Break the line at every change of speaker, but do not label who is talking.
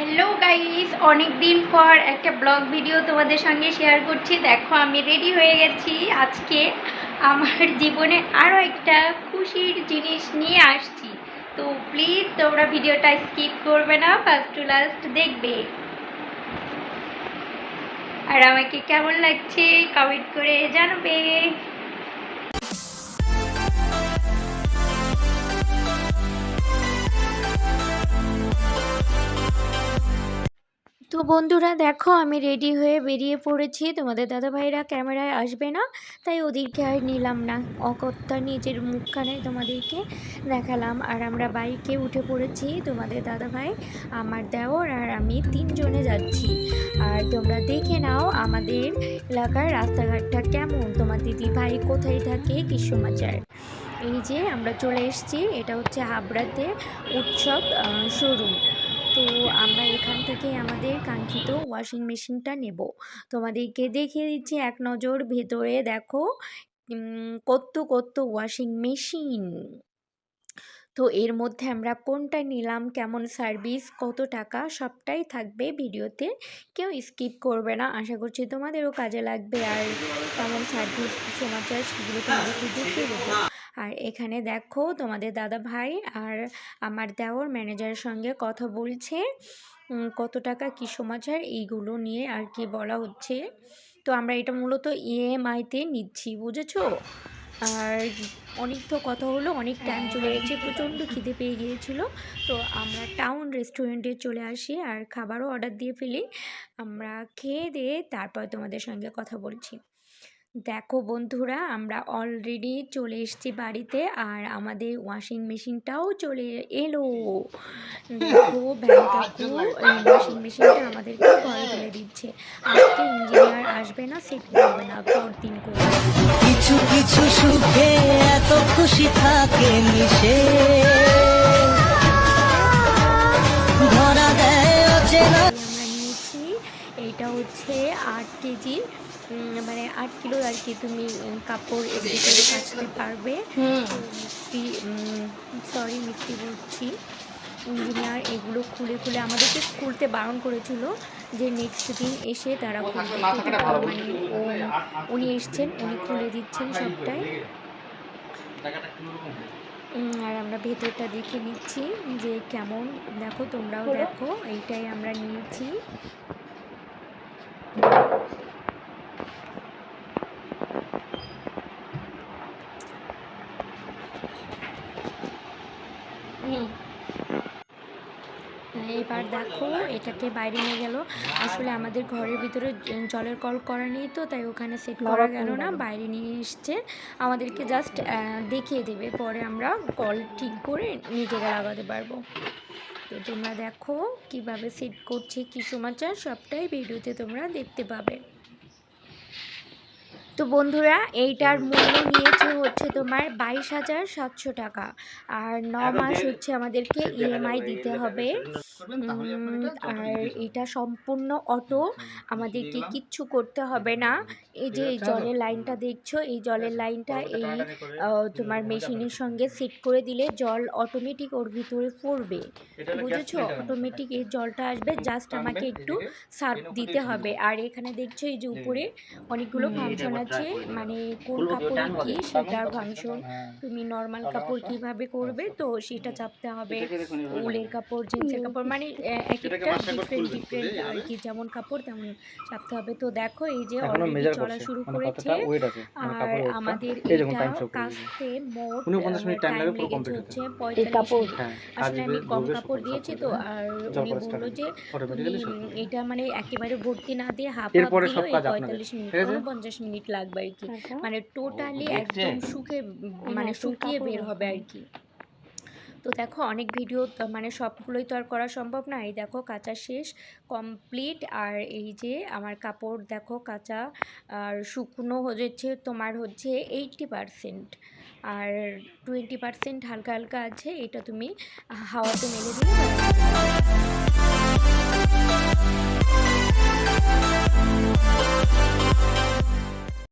Hello guys অনেক দিন পর একটা ব্লগ ভিডিও তোমাদের সঙ্গে শেয়ার করছি। দেখো, আমি রেডি হয়ে গেছি আজকে আমার জীবনে আরও একটা খুশির জিনিস নিয়ে আসছি। তো প্লিজ তোমরা ভিডিওটা স্কিপ করবে না ফার্স্ট টু লাস্ট দেখবে। আর আমাকে কেমন লাগছে কমেন্ট করে জানাবে। বন্ধুরা দেখো, আমি রেডি হয়ে বেরিয়ে পড়েছি। তোমাদের দাদাভাইরা ক্যামেরায় আসবে না, তাই ওদেরকে আর নিলাম না। অকর্তা নিজের মুখখানে তোমাদেরকে দেখালাম। আর আমরা বাইকে উঠে পড়েছি তোমাদের দাদাভাই, আমার দেওর আর আমি তিনজনে যাচ্ছি। আর তোমরা দেখে নাও আমাদের এলাকার রাস্তাঘাটটা কেমন। তোমার দিদি ভাই কোথায় থাকে কি সমাচার এই যে আমরা চলে এসেছি, এটা হচ্ছে হাবড়াতে উৎসব শোরুম। তো আমরা এখান থেকে আমাদের কাঙ্ক্ষিত ওয়াশিং মেশিনটা নেব। তোমাদেরকে দেখিয়ে দিচ্ছি এক নজর ভেতরে, দেখো কত কত ওয়াশিং মেশিন তো এর মধ্যে আমরা কোনটা নিলাম, কেমন সার্ভিস কত টাকা, সবটাই থাকবে ভিডিওতে। কেউ স্কিপ করবে না, আশা করছি তোমাদেরও কাজে লাগবে। আর কেমন সার্ভিস সমাচার, সেগুলো তোমাদেরকে দেখিয়ে দেবো আর এখানে দেখো তোমাদের দাদা ভাই আর আমার দেওর ম্যানেজারের সঙ্গে কথা বলছে কত টাকা, কী সমাচার, এইগুলো নিয়ে আর কি বলা হচ্ছে। তো আমরা এটা মূলত ইএমআইতে নিচ্ছি, বুঝেছ? আর অনেক তো কথা হলো, অনেক টাইম চলে গেছে, প্রচণ্ড খিদে পেয়ে গিয়েছিল। তো আমরা টাউন রেস্টুরেন্টে চলে আসি আর খাবারও অর্ডার দিয়ে ফেলি। আমরা খেয়ে দিয়ে তারপর তোমাদের সঙ্গে কথা বলছি। দেখো বন্ধুরা আমরা অলরেডি চলে এসেছি বাড়িতে আর আমাদের ওয়াশিং মেশিনটাও চলে এলো। দেখো ভ্যান ওয়াশিং মেশিনটা আমাদেরকে ঘরে তুলে দিচ্ছে। আজকে ইঞ্জিনিয়ার আসবে না সেট করবে না পরদিন করে
কিছু কিছু সুখে এত খুশি থাকে মিশে। ধরা দেয় অচেনা।
আমরা নিয়েছি এইটা হচ্ছে আট কেজি। উম, মানে আট কিলো আর কি তুমি কাপড় এর ভিতরে কাচতে পারবে। সরি মিষ্টি বলছি। ইঞ্জিনিয়ার এগুলো খুলে খুলে আমাদেরকে খুলতে বারণ করেছিল যে নেক্সট দিন এসে তারা মানে ও- উনি এসছেন উনি খুলে দিচ্ছেন সবটাই। আর আমরা ভেতরটা দেখে নিচ্ছি যে কেমন। দেখো তোমরাও দেখো এইটাই আমরা নিয়েছি। এবার দেখো এটাকে বাইরে নিয়ে গেল। আসলে আমাদের ঘরের ভিতরে জলের কল করা নেই তো তাই ওখানে সেট করা গেল না বাইরে নিয়ে এসছে। আমাদেরকে জাস্ট দেখিয়ে দেবে পরে আমরা কল ঠিক করে নিজেরা লাগাতে পারব। তো তোমরা দেখো কীভাবে সেট করছে কি সমাচার সবটাই ভিডিওতে তোমরা দেখতে পাবে। তো বন্ধুরা এইটার মূল্য নিয়েছে হচ্ছে তোমার বাইশ হাজার সাতশো টাকা। আর ন মাস হচ্ছে আমাদেরকে ইএমআই দিতে হবে। আর এটা সম্পূর্ণ অটো আমাদেরকে কিচ্ছু করতে হবে না। এই যে এই জলের লাইনটা দেখছ এই জলের লাইনটা এই তোমার মেশিনের সঙ্গে সেট করে দিলে জল অটোমেটিক ওর ভিতরে পড়বে। বুঝেছ? অটোমেটিক এই জলটা আসবে জাস্ট আমাকে একটু সার্ফ দিতে হবে। আর এখানে দেখছ এই যে উপরে অনেকগুলো ফাংশন আছে মানে কোন কাপড়ে কি সেটার ফাংশন তুমি নর্মাল কাপড় কীভাবে করবে তো সেটা চাপতে হবে। উলের কাপড় জিন্সের কাপড় মানে এক একটা ডিফারেন্ট ডিফারেন্ট আর কি যেমন কাপড় তেমন চাপতে হবে। তো দেখো এই যে অলরেডি চলা শুরু
মানে
করেছে
কতটা ওয়েট আছে মানে
আর
টা।
আমাদের এটা কাচতে মোট
পঞ্চাশ টাইম
টাইম
লাগে পুরো
লেগেছে
কমপ্লিট
হচ্ছে
হতে
পঁয়তাল্লিশ মিনিট।
হ্যাঁ
আসলে আমি কম কাপড় দিয়েছি তো আর উনি বলল যে তুমি। এটা মানে একেবারে ভর্তি না দিয়ে হাফ হাফ দিলেও এই পঁয়তাল্লিশ মিনিট
ঠিক আছে?
উনপঞ্চাশ মিনিট লাগবে আর কি। মানে টোটালি একদম শুকে মানে শুকিয়ে বের হবে আর কি। তো দেখো অনেক ভিডিও মানে সবগুলোই তো আর করা সম্ভব না এই দেখো কাঁচা শেষ কমপ্লিট আর এই যে আমার কাপড় দেখো কাঁচা আর শুকনো হচ্ছে তোমার হচ্ছে এইটটি পারসেন্ট আর টোয়েন্টি পারসেন্ট হালকা হালকা আছে, এটা তুমি হাওয়াতে মেলে দিলে।